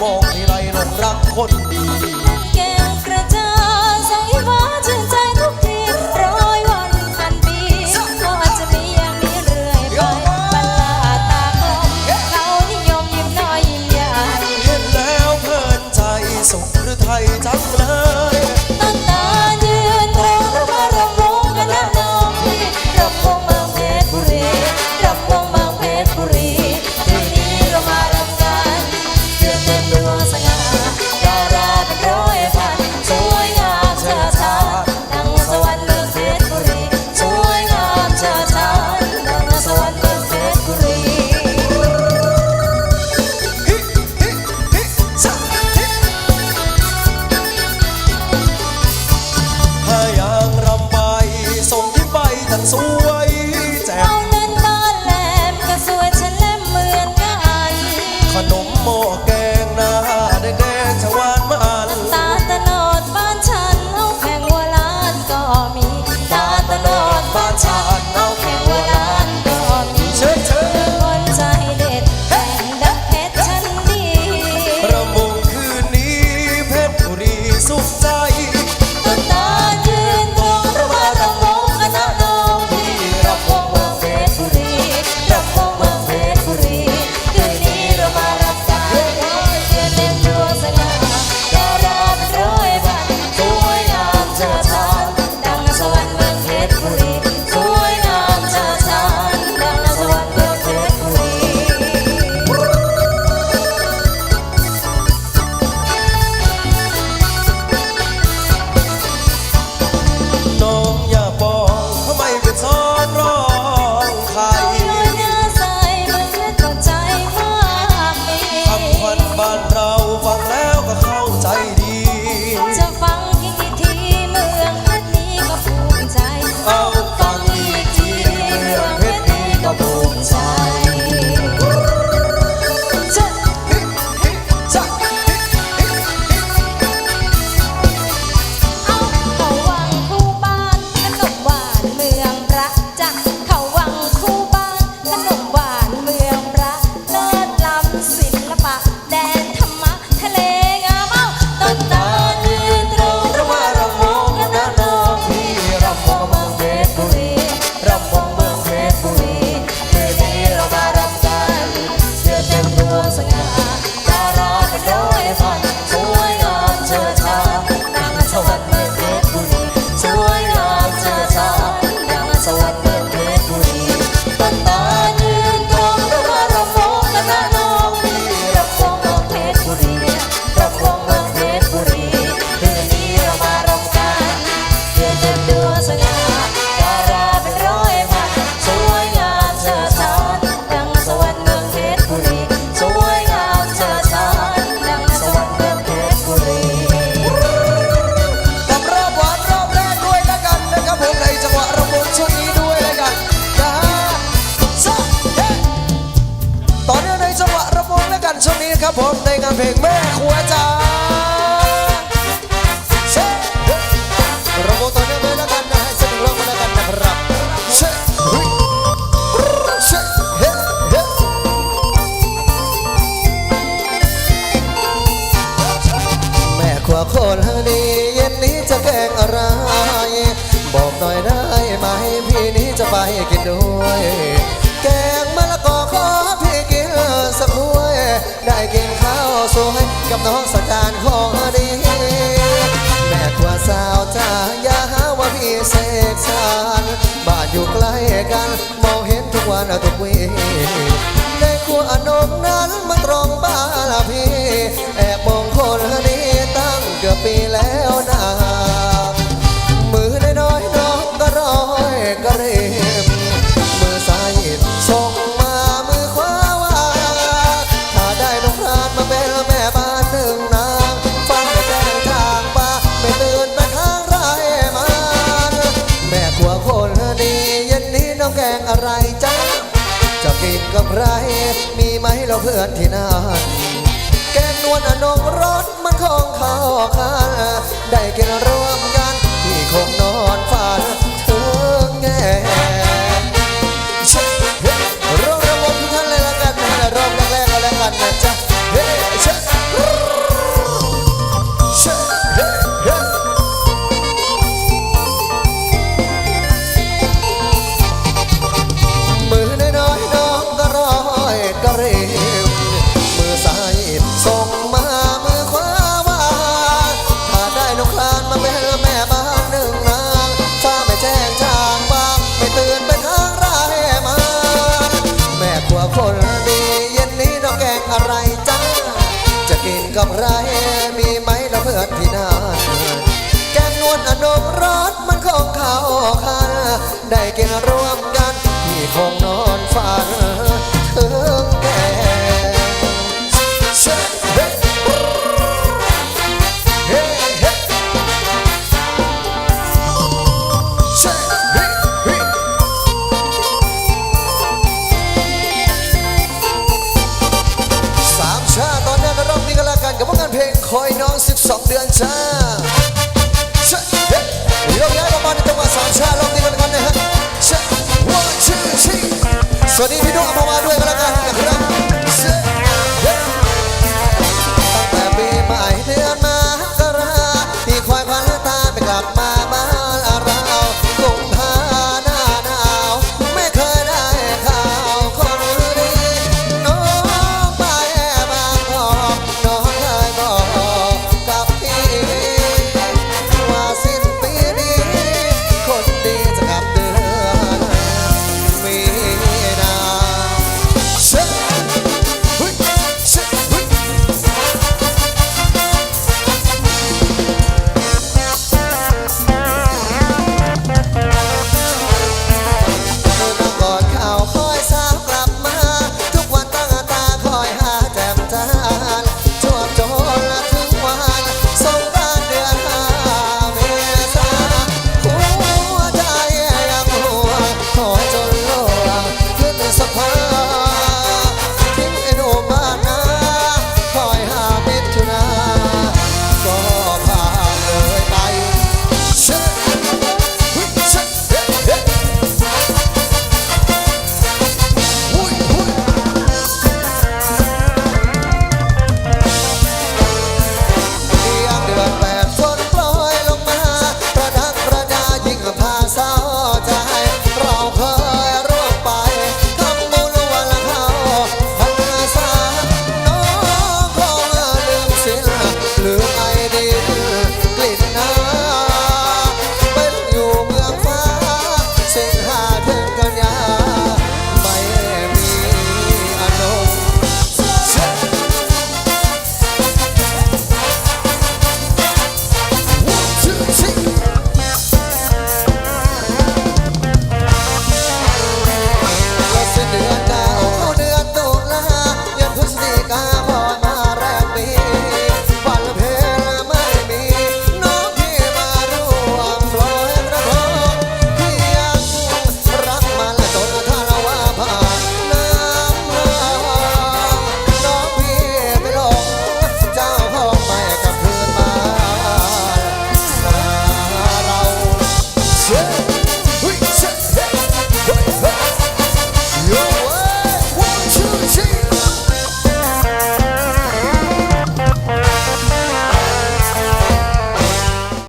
มองที่ไรหลงรักคนดี แก้วกระจา Thank you. พลงแม่ครัวจ้าเช็คระบบตัวนี้เลล้วกันนะใสนุกรองมาล้วกันนะรับเช็คเช็คเฮ้เฮ้แม่ครัวคนดีเย็นนี้จะแกงอะไร บอกหน่อยได้ไหมพี่นี้จะไปกินด้วย แกงมะละกอขอพี่กินสักถ้วยได้กิน กับน้องสจานของดีแม่ขัาสาวจ้าอย่าหาว่าพี่เสกสานบ้านอยู่ใกล้กัน มองเห็นทุกวันทุกวี ไรมีไหมเราเพื่อนที่นั่นแกงนวลน้องร้อนมันของเขา กับไรมีไหมเราเพื่อนที่น่าแกงนวลอนงรสมันของเขาค่ะได้กินร่วมกันที่คงนอนฝัน คอยน้อง 12 เดือนจ้าชะเฮ้ยกย้ายประมาณในจังหวะสามชาลองดีกันกันนะฮะชะ one two three สวัสดีพี่น้องอภ